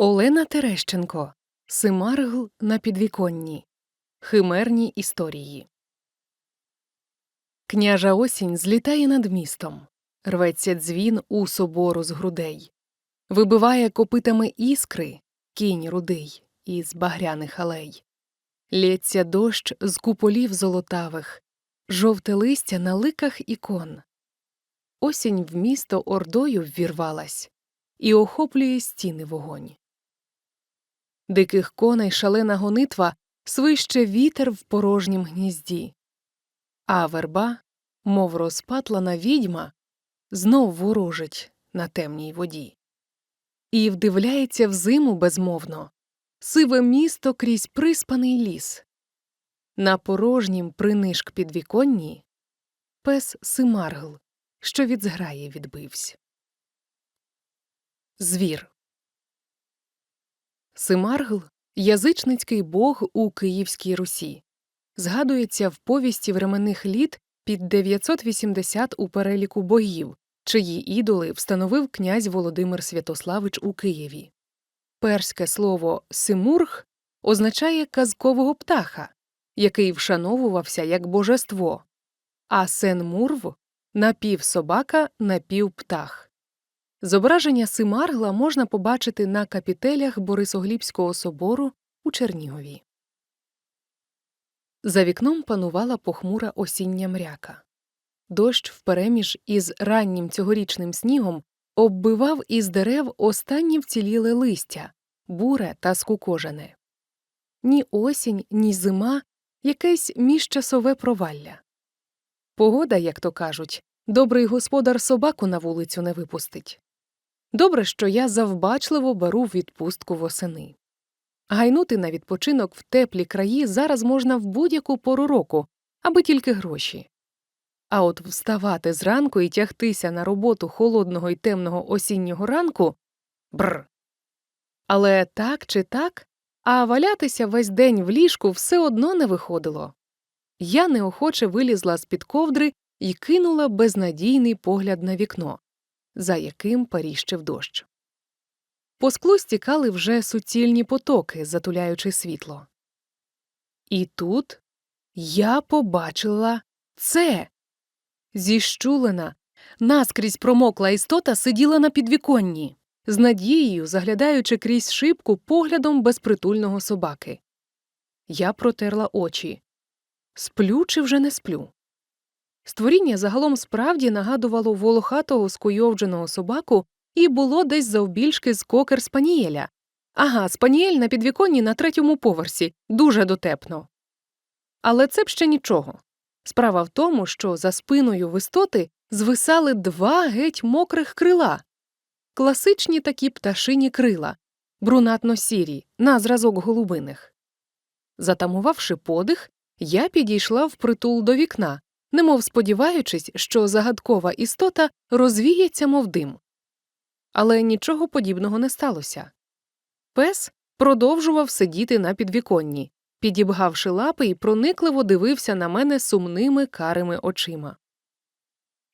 Олена Терещенко Симаргл на підвіконні. Химерні історії. Княжа осінь злітає над містом. Рветься дзвін у собору з грудей. Вибиває копитами іскри кінь рудий із багряних алей. Лється дощ з куполів золотавих, жовте листя на ликах ікон. Осінь в місто ордою ввірвалась і охоплює стіни вогонь. Диких коней шалена гонитва свище вітер в порожнім гнізді, а верба, мов розпатлана відьма, знов ворожить на темній воді. І вдивляється в зиму безмовно сиве місто крізь приспаний ліс. На порожнім принишк підвіконні пес Симаргл, що від зграї відбився. Звір Симаргл язичницький бог у Київській Русі. Згадується в повісті временних літ під 980 у переліку богів, чиї ідоли встановив князь Володимир Святославич у Києві. Перське слово Симург означає казкового птаха, який вшановувався як божество, а Сен-Мурв напівсобака, напівптах. Зображення Симаргла можна побачити на капітелях Борисоглібського собору у Чернігові. За вікном панувала похмура осіння мряка. Дощ впереміж із раннім цьогорічним снігом оббивав із дерев останнє вціліле листя, буре та скукожене. Ні осінь, ні зима якесь міжчасове провалля. Погода, як то кажуть, добрий господар собаку на вулицю не випустить. Добре, що я завбачливо беру відпустку восени. Гайнути на відпочинок в теплі краї зараз можна в будь-яку пору року, аби тільки гроші. А от вставати зранку і тягтися на роботу холодного і темного осіннього ранку бр. Але так чи так, а валятися весь день в ліжку все одно не виходило. Я неохоче вилізла з під ковдри і кинула безнадійний погляд на вікно за яким паріщив дощ. По склу стікали вже суцільні потоки, затуляючи світло. І тут я побачила це. Зіщулена, наскрізь промокла істота сиділа на підвіконні, з надією заглядаючи крізь шибку поглядом безпритульного собаки. Я протерла очі. Сплю чи вже не сплю? Створіння загалом справді нагадувало волохатого скуйовдженого собаку і було десь завбільшки з кокер спанієля. Ага, спанієль на підвіконні на третьому поверсі дуже дотепно. Але це б ще нічого. Справа в тому, що за спиною в істоти звисали два геть мокрих крила, класичні такі пташині крила, брунатно сірі, на зразок голубиних. Затамувавши подих, я підійшла впритул до вікна немов сподіваючись, що загадкова істота розвіється, мов дим. Але нічого подібного не сталося. Пес продовжував сидіти на підвіконні, підібгавши лапи і проникливо дивився на мене сумними карими очима.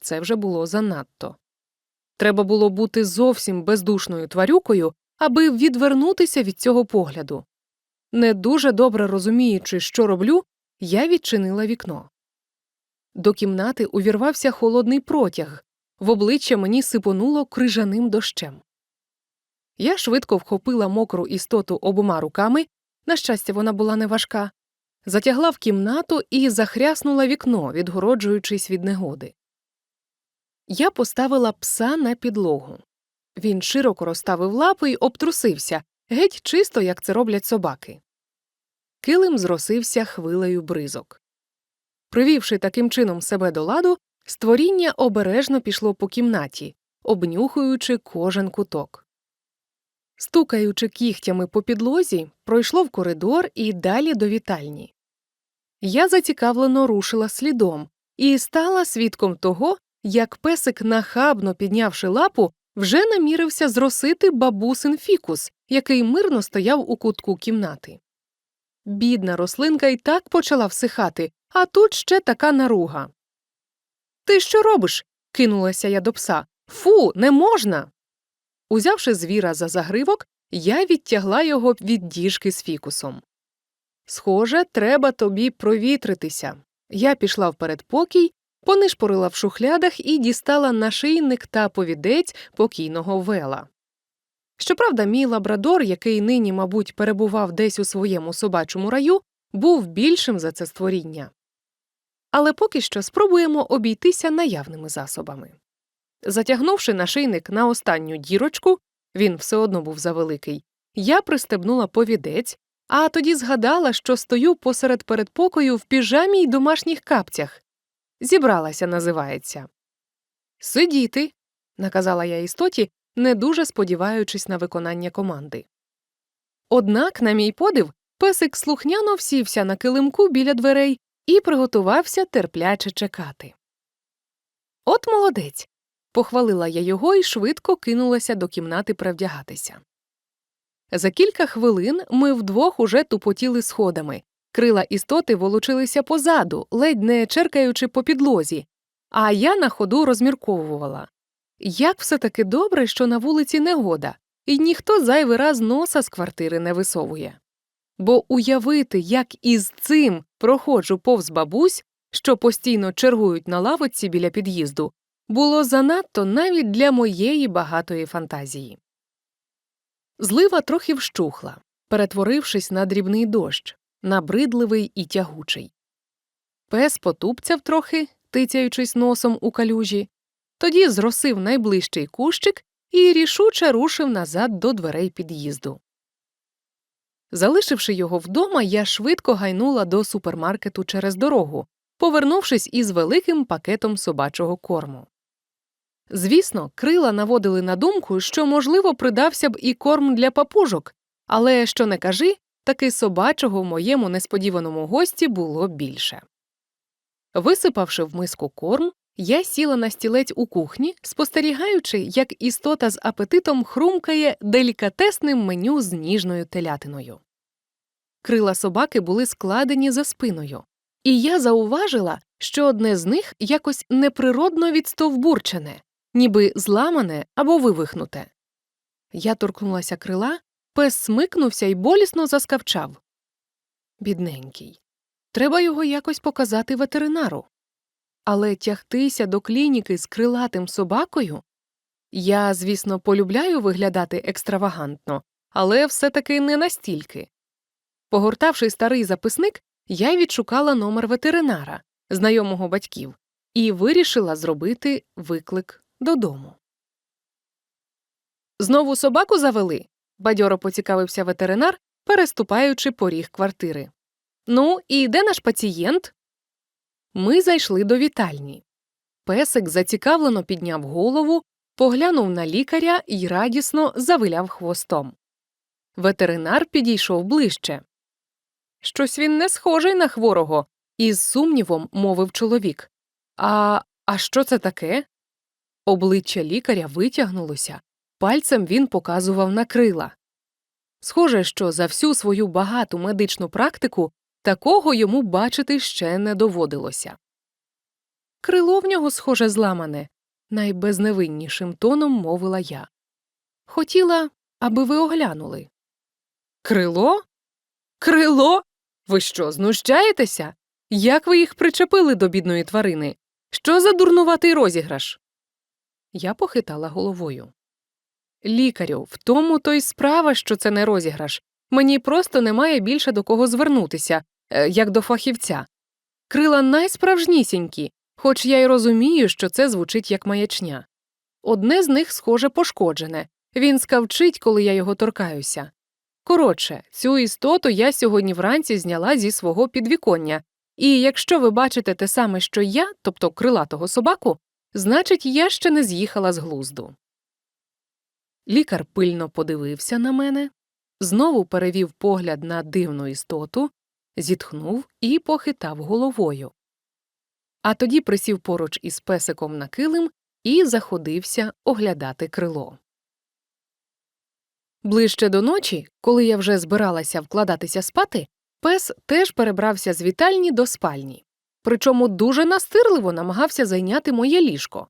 Це вже було занадто. Треба було бути зовсім бездушною тварюкою, аби відвернутися від цього погляду. Не дуже добре розуміючи, що роблю, я відчинила вікно. До кімнати увірвався холодний протяг, в обличчя мені сипонуло крижаним дощем. Я швидко вхопила мокру істоту обома руками, на щастя, вона була неважка, затягла в кімнату і захряснула вікно, відгороджуючись від негоди. Я поставила пса на підлогу. Він широко розставив лапи й обтрусився, геть чисто, як це роблять собаки. Килим зросився хвилею бризок. Привівши таким чином себе до ладу, створіння обережно пішло по кімнаті, обнюхуючи кожен куток. Стукаючи кігтями по підлозі, пройшло в коридор і далі до вітальні. Я зацікавлено рушила слідом і стала свідком того, як песик, нахабно піднявши лапу, вже намірився зросити бабусин фікус, який мирно стояв у кутку кімнати. Бідна рослинка й так почала всихати, а тут ще така наруга. Ти що робиш? кинулася я до пса. Фу, не можна. Узявши звіра за загривок, я відтягла його від діжки з фікусом. Схоже, треба тобі провітритися. Я пішла в передпокій, понишпорила в шухлядах і дістала нашийник та повідець покійного вела. Щоправда, мій лабрадор, який нині, мабуть, перебував десь у своєму собачому раю, був більшим за це створіння. Але поки що спробуємо обійтися наявними засобами. Затягнувши нашийник на останню дірочку, він все одно був завеликий, я пристебнула повідець, а тоді згадала, що стою посеред передпокою в піжамі й домашніх капцях. Зібралася, називається. Сидіти, наказала я істоті, не дуже сподіваючись на виконання команди. Однак, на мій подив, песик слухняно всівся на килимку біля дверей і приготувався терпляче чекати. От молодець. Похвалила я його і швидко кинулася до кімнати перевдягатися. За кілька хвилин ми вдвох уже тупотіли сходами, крила істоти волочилися позаду, ледь не черкаючи по підлозі, а я на ходу розмірковувала. Як все таки добре, що на вулиці негода, і ніхто зайвий раз носа з квартири не висовує. Бо уявити, як із цим проходжу повз бабусь, що постійно чергують на лавочці біля під'їзду, було занадто навіть для моєї багатої фантазії. Злива трохи вщухла, перетворившись на дрібний дощ, набридливий і тягучий. Пес потупцяв трохи, тицяючись носом у калюжі, тоді зросив найближчий кущик і рішуче рушив назад до дверей під'їзду. Залишивши його вдома, я швидко гайнула до супермаркету через дорогу, повернувшись із великим пакетом собачого корму. Звісно, крила наводили на думку, що, можливо, придався б і корм для папужок, але що не кажи, таки собачого в моєму несподіваному гості було більше. Висипавши в миску корм, я сіла на стілець у кухні, спостерігаючи, як істота з апетитом хрумкає делікатесним меню з ніжною телятиною. Крила собаки були складені за спиною, і я зауважила, що одне з них якось неприродно відстовбурчене, ніби зламане або вивихнуте. Я торкнулася крила, пес смикнувся і болісно заскавчав. Бідненький. Треба його якось показати ветеринару. Але тягтися до клініки з крилатим собакою я, звісно, полюбляю виглядати екстравагантно, але все таки не настільки. Погортавши старий записник, я відшукала номер ветеринара, знайомого батьків, і вирішила зробити виклик додому. Знову собаку завели? бадьоро поцікавився ветеринар, переступаючи поріг квартири. Ну, і де наш пацієнт? Ми зайшли до вітальні. Песик зацікавлено підняв голову, поглянув на лікаря і радісно завиляв хвостом. Ветеринар підійшов ближче. Щось він не схожий на хворого, із сумнівом мовив чоловік. А, А що це таке? Обличчя лікаря витягнулося, пальцем він показував на крила. Схоже, що за всю свою багату медичну практику такого йому бачити ще не доводилося. Крило в нього, схоже, зламане, найбезневиннішим тоном мовила я. Хотіла, аби ви оглянули. Крило? Крило? Ви що, знущаєтеся? Як ви їх причепили до бідної тварини? Що за дурнуватий розіграш? Я похитала головою. Лікарю, в тому то й справа, що це не розіграш. Мені просто немає більше до кого звернутися, як до фахівця. Крила найсправжнісінькі, хоч я й розумію, що це звучить як маячня. Одне з них, схоже, пошкоджене він скавчить, коли я його торкаюся. Коротше, цю істоту я сьогодні вранці зняла зі свого підвіконня, і якщо ви бачите те саме, що я, тобто крилатого собаку, значить, я ще не з'їхала з глузду. Лікар пильно подивився на мене, знову перевів погляд на дивну істоту, зітхнув і похитав головою. А тоді присів поруч із песиком на килим і заходився оглядати крило. Ближче до ночі, коли я вже збиралася вкладатися спати, пес теж перебрався з вітальні до спальні, причому дуже настирливо намагався зайняти моє ліжко.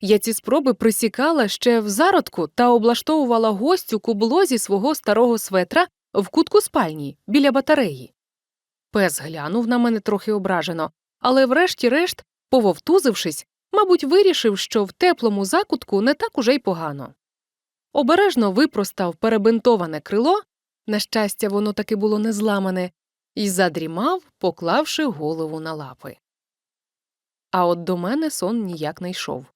Я ці спроби присікала ще в зародку та облаштовувала гостю кублозі свого старого светра в кутку спальні біля батареї. Пес глянув на мене трохи ображено, але врешті-решт, пововтузившись, мабуть, вирішив, що в теплому закутку не так уже й погано. Обережно випростав перебинтоване крило, на щастя, воно таки було не зламане, і задрімав, поклавши голову на лапи. А от до мене сон ніяк не йшов.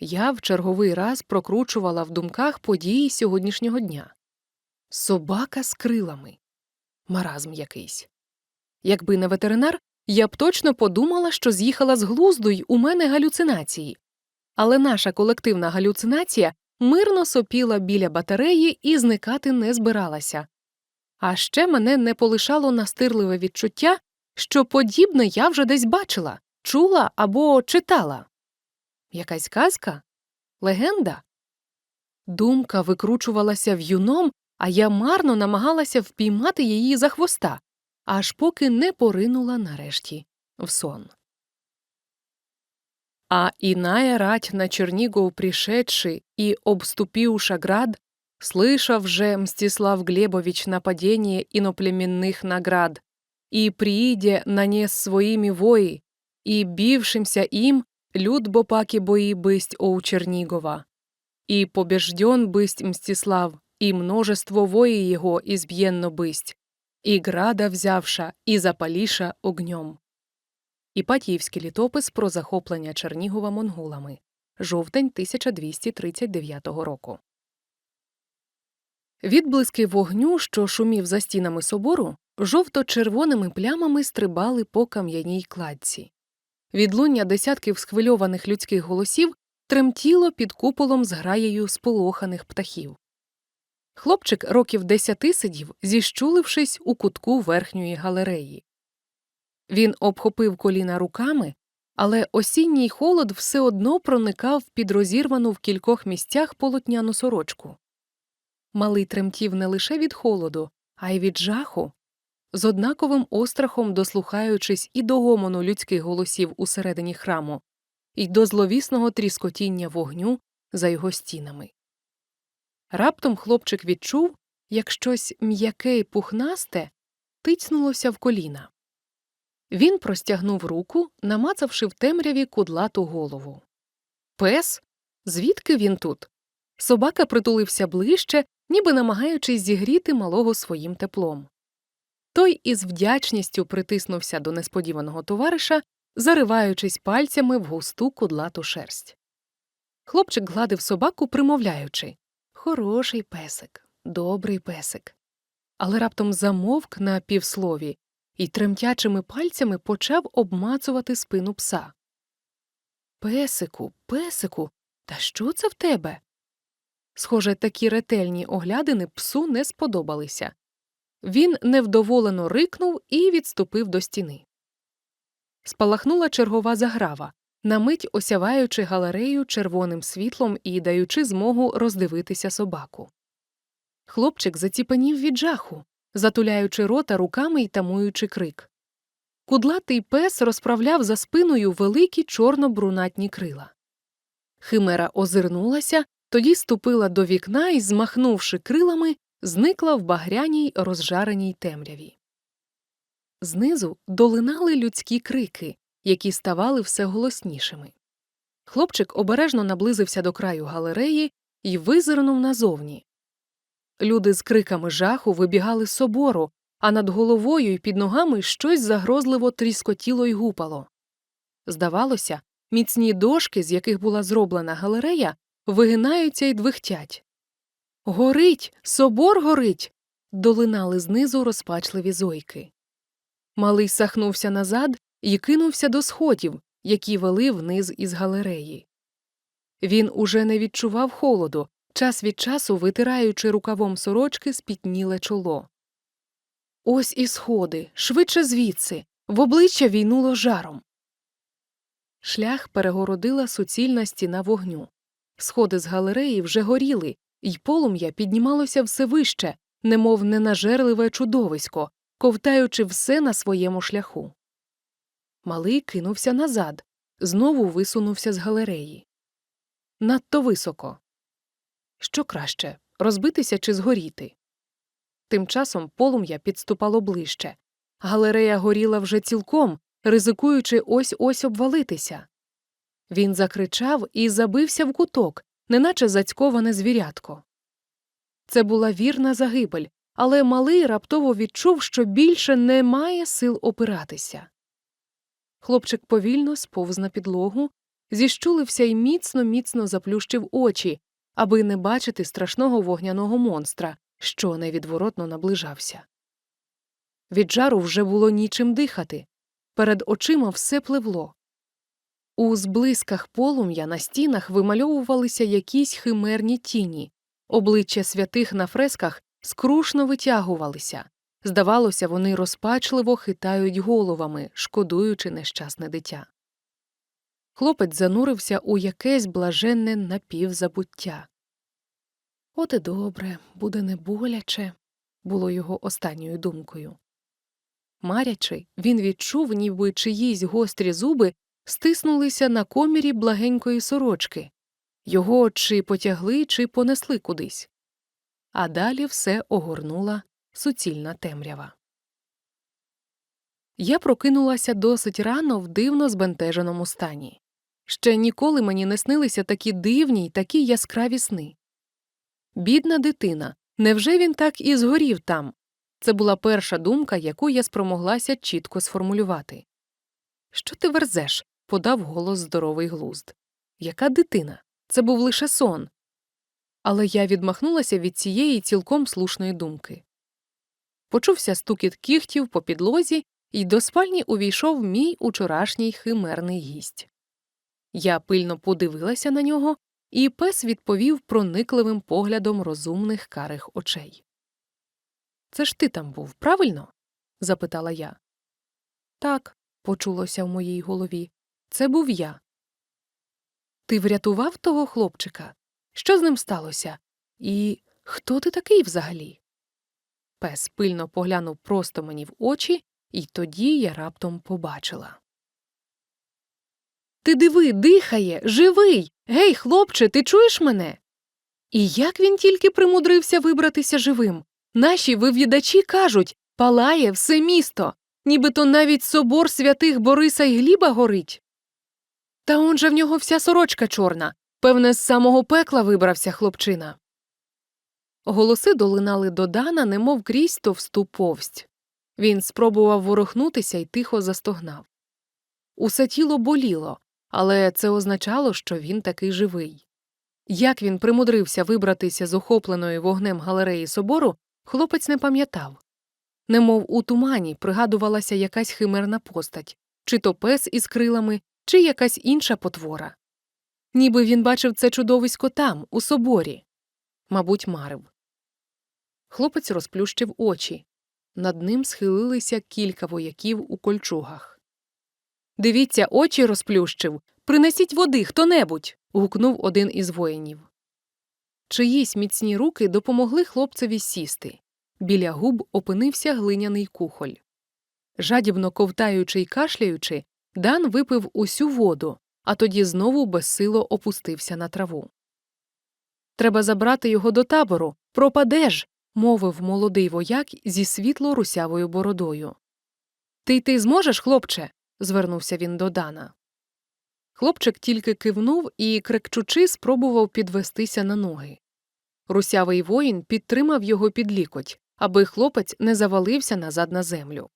Я в черговий раз прокручувала в думках події сьогоднішнього дня. Собака з крилами. Маразм якийсь. Якби не ветеринар, я б точно подумала, що з'їхала з глузду й у мене галюцинації. Але наша колективна галюцинація мирно сопіла біля батареї і зникати не збиралася. А ще мене не полишало настирливе відчуття, що подібне я вже десь бачила, чула або читала. Якась казка? Легенда? Думка викручувалася в'юном, а я марно намагалася впіймати її за хвоста, аж поки не поринула нарешті в сон. А иная рать на Чернигов пришедший и, обступивша град, слышав же Мстислав Глебович нападение иноплеменных наград, и прииде нанес своими вои, и бившимся им люд бопаки бои бысть о у Чернигова. И побежден бысть Мстислав, и множество вои его избьенно бысть, и града взявша, і запаліша огнем. Іпатіївський літопис про захоплення Чернігова монголами. Жовтень 1239 року. Відблиски вогню, що шумів за стінами собору, жовто-червоними плямами стрибали по кам'яній кладці. Відлуння десятків схвильованих людських голосів тремтіло під куполом з граєю сполоханих птахів. Хлопчик років десяти сидів, зіщулившись у кутку верхньої галереї. Він обхопив коліна руками, але осінній холод все одно проникав під розірвану в кількох місцях полотняну сорочку. Малий тремтів не лише від холоду, а й від жаху, з однаковим острахом дослухаючись і до гомону людських голосів усередині храму, і до зловісного тріскотіння вогню за його стінами. Раптом хлопчик відчув, як щось м'яке й пухнасте тицнулося в коліна. Він простягнув руку, намацавши в темряві кудлату голову. Пес? Звідки він тут? Собака притулився ближче, ніби намагаючись зігріти малого своїм теплом. Той із вдячністю притиснувся до несподіваного товариша, зариваючись пальцями в густу кудлату шерсть. Хлопчик гладив собаку, примовляючи Хороший песик, добрий песик. Але раптом замовк на півслові і тремтячими пальцями почав обмацувати спину пса. Песику, песику, та що це в тебе? Схоже, такі ретельні оглядини псу не сподобалися. Він невдоволено рикнув і відступив до стіни. Спалахнула чергова заграва, на мить осяваючи галерею червоним світлом і даючи змогу роздивитися собаку. Хлопчик заціпанів від жаху, затуляючи рота руками й тамуючи крик. Кудлатий пес розправляв за спиною великі чорно-брунатні крила. Химера озирнулася, тоді ступила до вікна і, змахнувши крилами, зникла в багряній розжареній темряві. Знизу долинали людські крики, які ставали все голоснішими. Хлопчик обережно наблизився до краю галереї і визирнув назовні. Люди з криками жаху вибігали з собору, а над головою й під ногами щось загрозливо тріскотіло й гупало. Здавалося, міцні дошки, з яких була зроблена галерея, вигинаються й двихтять. Горить, собор горить. долинали знизу розпачливі зойки. Малий сахнувся назад і кинувся до сходів, які вели вниз із галереї. Він уже не відчував холоду, час від часу витираючи рукавом сорочки спітніле чоло. Ось і сходи, швидше звідси, в обличчя війнуло жаром. Шлях перегородила суцільна стіна вогню. Сходи з галереї вже горіли, й полум'я піднімалося все вище, немов ненажерливе чудовисько, ковтаючи все на своєму шляху. Малий кинувся назад, знову висунувся з галереї. надто високо. Що краще розбитися чи згоріти? Тим часом полум'я підступало ближче. Галерея горіла вже цілком, ризикуючи ось ось обвалитися. Він закричав і забився в куток, неначе зацьковане звірятко. Це була вірна загибель, але малий раптово відчув, що більше не має сил опиратися. Хлопчик повільно сповз на підлогу, зіщулився і міцно міцно заплющив очі, аби не бачити страшного вогняного монстра, що невідворотно наближався. Від жару вже було нічим дихати, перед очима все пливло. У зблисках полум'я на стінах вимальовувалися якісь химерні тіні, обличчя святих на фресках скрушно витягувалися. Здавалося, вони розпачливо хитають головами, шкодуючи нещасне дитя. Хлопець занурився у якесь блаженне напівзабуття. От і добре, буде не боляче, було його останньою думкою. Марячи, він відчув, ніби чиїсь гострі зуби стиснулися на комірі благенької сорочки. Його чи потягли, чи понесли кудись. А далі все огорнула суцільна темрява. Я прокинулася досить рано в дивно збентеженому стані. Ще ніколи мені не снилися такі дивні й такі яскраві сни. Бідна дитина, невже він так і згорів там? Це була перша думка, яку я спромоглася чітко сформулювати. Що ти верзеш? подав голос здоровий глузд. Яка дитина? Це був лише сон. Але я відмахнулася від цієї цілком слушної думки. Почувся стукіт кігтів по підлозі, і до спальні увійшов мій учорашній химерний гість. Я пильно подивилася на нього, і пес відповів проникливим поглядом розумних карих очей. Це ж ти там був, правильно? запитала я. Так, почулося в моїй голові. Це був я. Ти врятував того хлопчика? Що з ним сталося? І хто ти такий взагалі? Пес пильно поглянув просто мені в очі, і тоді я раптом побачила. Ти диви, дихає, живий. Гей, хлопче, ти чуєш мене? І як він тільки примудрився вибратися живим? Наші вивідачі кажуть палає все місто, нібито навіть собор святих Бориса й Гліба горить. Та он же в нього вся сорочка чорна. Певне, з самого пекла вибрався хлопчина. Голоси долинали до Дана, немов крізь товсту повсть. Він спробував ворухнутися і тихо застогнав. Усе тіло боліло, але це означало, що він такий живий. Як він примудрився вибратися з охопленої вогнем галереї собору, хлопець не пам'ятав. Немов у тумані пригадувалася якась химерна постать чи то пес із крилами, чи якась інша потвора. Ніби він бачив це чудовисько там, у соборі. Мабуть, марив. Хлопець розплющив очі. Над ним схилилися кілька вояків у кольчугах. Дивіться, очі розплющив. Принесіть води хто небудь. гукнув один із воїнів. Чиїсь міцні руки допомогли хлопцеві сісти. Біля губ опинився глиняний кухоль. Жадібно ковтаючи й кашляючи, Дан випив усю воду, а тоді знову безсило опустився на траву. Треба забрати його до табору. Пропадеш. Мовив молодий вояк зі світло русявою бородою. Ти йти зможеш, хлопче? звернувся він до Дана. Хлопчик тільки кивнув і, крикчучи, спробував підвестися на ноги. Русявий воїн підтримав його під лікоть, аби хлопець не завалився назад на землю.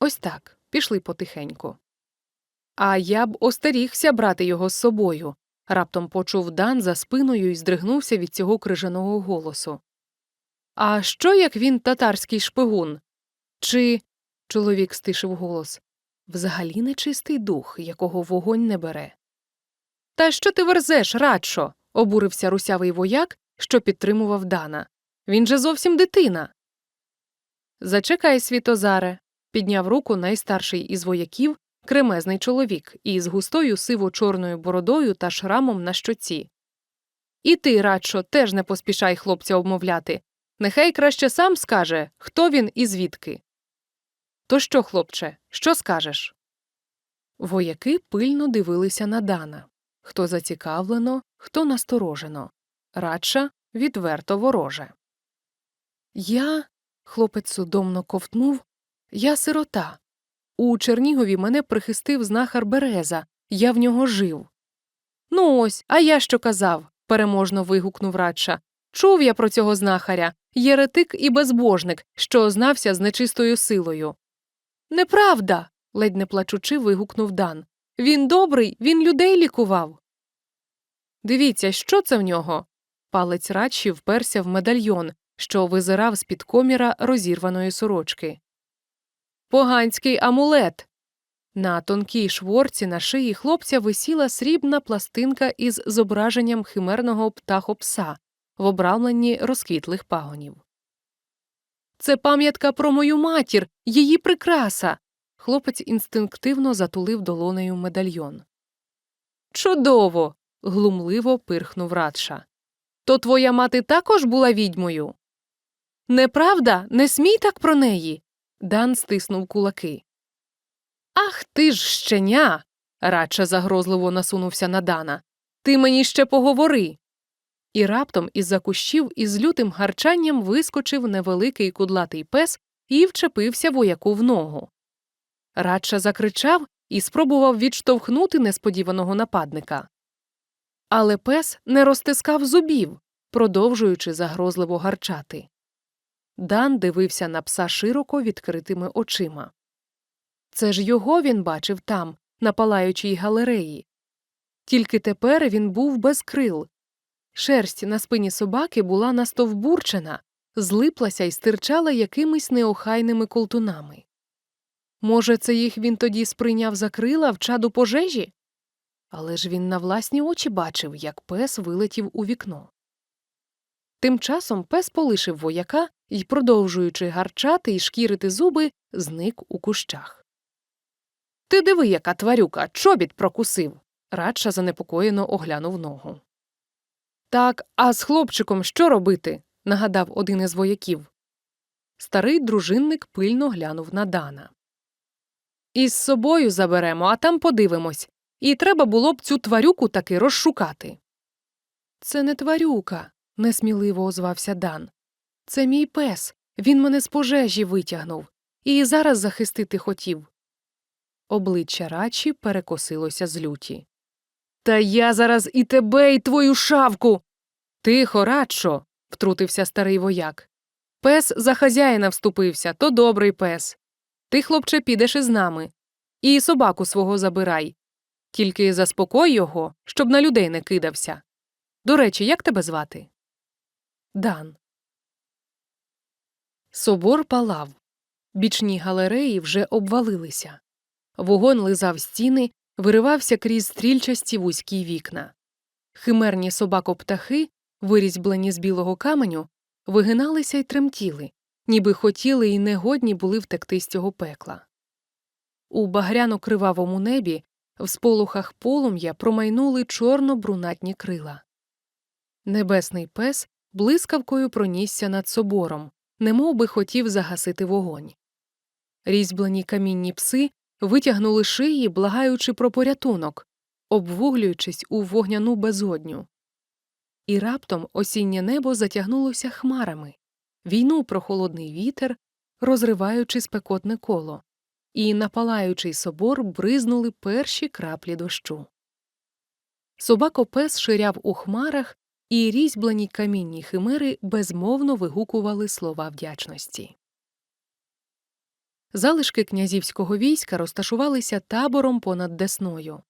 Ось так пішли потихеньку. А я б остерігся брати його з собою. раптом почув Дан за спиною і здригнувся від цього крижаного голосу. А що як він татарський шпигун? Чи. чоловік стишив голос. Взагалі нечистий дух, якого вогонь не бере. Та що ти верзеш, радшо? обурився русявий вояк, що підтримував Дана. Він же зовсім дитина. Зачекай, Світозаре, підняв руку найстарший із вояків, кремезний чоловік із густою сиво чорною бородою та шрамом на щоці. І ти, радшо, теж не поспішай хлопця обмовляти. Нехай краще сам скаже, хто він і звідки. То що, хлопче, що скажеш? Вояки пильно дивилися на Дана. хто зацікавлено, хто насторожено, радша відверто вороже. Я, хлопець судомно ковтнув, я сирота. У Чернігові мене прихистив знахар Береза, я в нього жив. Ну ось, а я що казав? переможно вигукнув радша. Чув я про цього знахаря єретик і безбожник, що ознався з нечистою силою. Неправда. ледь не плачучи, вигукнув Дан. Він добрий, він людей лікував. Дивіться, що це в нього? Палець радші вперся в медальйон, що визирав з під коміра розірваної сорочки. Поганський амулет. На тонкій шворці на шиї хлопця висіла срібна пластинка із зображенням химерного птахопса в обрамленні розквітлих пагонів. Це пам'ятка про мою матір, її прикраса. Хлопець інстинктивно затулив долонею медальйон. Чудово. глумливо пирхнув радша. То твоя мати також була відьмою? Неправда, не смій так про неї. Дан стиснув кулаки. Ах ти ж щеня. радше загрозливо насунувся на Дана. Ти мені ще поговори. І раптом із за кущів із лютим гарчанням вискочив невеликий кудлатий пес і вчепився вояку в ногу. Радша закричав і спробував відштовхнути несподіваного нападника. Але пес не розтискав зубів, продовжуючи загрозливо гарчати. Дан дивився на пса широко відкритими очима. Це ж його він бачив там, на палаючій галереї. Тільки тепер він був без крил. Шерсть на спині собаки була настовбурчена, злиплася і стирчала якимись неохайними колтунами. Може, це їх він тоді сприйняв за крила в чаду пожежі? Але ж він на власні очі бачив, як пес вилетів у вікно. Тим часом пес полишив вояка і, продовжуючи гарчати і шкірити зуби, зник у кущах. Ти диви, яка тварюка, чобіт прокусив. Радша занепокоєно оглянув ногу. Так, а з хлопчиком що робити? нагадав один із вояків. Старий дружинник пильно глянув на Дана. Із собою заберемо, а там подивимось. І треба було б цю тварюку таки розшукати. Це не тварюка, несміливо озвався Дан. Це мій пес. Він мене з пожежі витягнув і зараз захистити хотів. Обличчя рачі перекосилося з люті. Та я зараз і тебе, і твою шавку. Тихо, радшо, втрутився старий вояк. Пес за хазяїна вступився, то добрий пес. Ти, хлопче, підеш із нами. І собаку свого забирай. Тільки заспокой його, щоб на людей не кидався. До речі, як тебе звати? Дан. Собор палав. Бічні галереї вже обвалилися. Вогонь лизав стіни, виривався крізь стрільчасті вузькі вікна. Химерні собакоптахи, вирізьблені з білого каменю, вигиналися й тремтіли, ніби хотіли і негодні були втекти з цього пекла. У багряно кривавому небі в сполохах полум'я промайнули чорно брунатні крила. Небесний пес блискавкою пронісся над собором, немов би хотів загасити вогонь. Різьблені камінні пси витягнули шиї, благаючи про порятунок, обвуглюючись у вогняну безодню. І раптом осіннє небо затягнулося хмарами, війну прохолодний вітер, розриваючи спекотне коло, і на палаючий собор бризнули перші краплі дощу. Собакопес ширяв у хмарах, і різьблені камінні химери безмовно вигукували слова вдячності. Залишки князівського війська розташувалися табором понад Десною.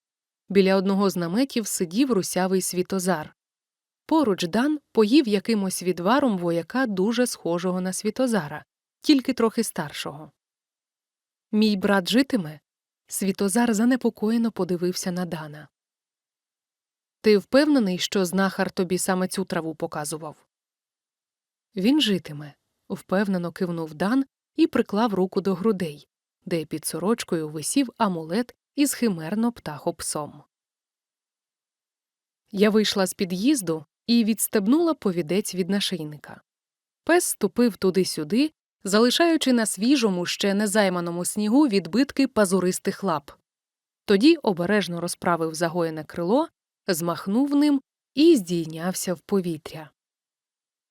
Біля одного з наметів сидів русявий світозар. Поруч Дан поїв якимось відваром вояка дуже схожого на світозара, тільки трохи старшого. Мій брат житиме. Світозар занепокоєно подивився на Дана. Ти впевнений, що знахар тобі саме цю траву показував? Він житиме, впевнено кивнув Дан і приклав руку до грудей, де під сорочкою висів амулет із химерно птахопсом. Я вийшла з під'їзду і відстебнула повідець від нашийника. Пес ступив туди-сюди, залишаючи на свіжому, ще незайманому снігу відбитки пазуристих лап. Тоді обережно розправив загоєне крило змахнув ним і здійнявся в повітря.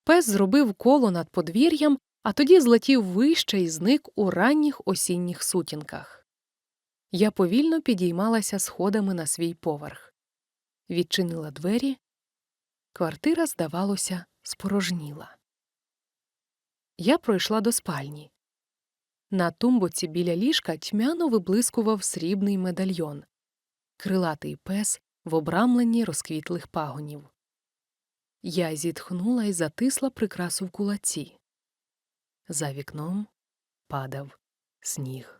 Пес зробив коло над подвір'ям, а тоді злетів вище і зник у ранніх осінніх сутінках. Я повільно підіймалася сходами на свій поверх. Відчинила двері. Квартира, здавалося, спорожніла. Я пройшла до спальні. На тумбоці біля ліжка тьмяно виблискував срібний медальйон, крилатий пес в обрамленні розквітлих пагонів. Я зітхнула і затисла прикрасу в кулаці. За вікном падав сніг.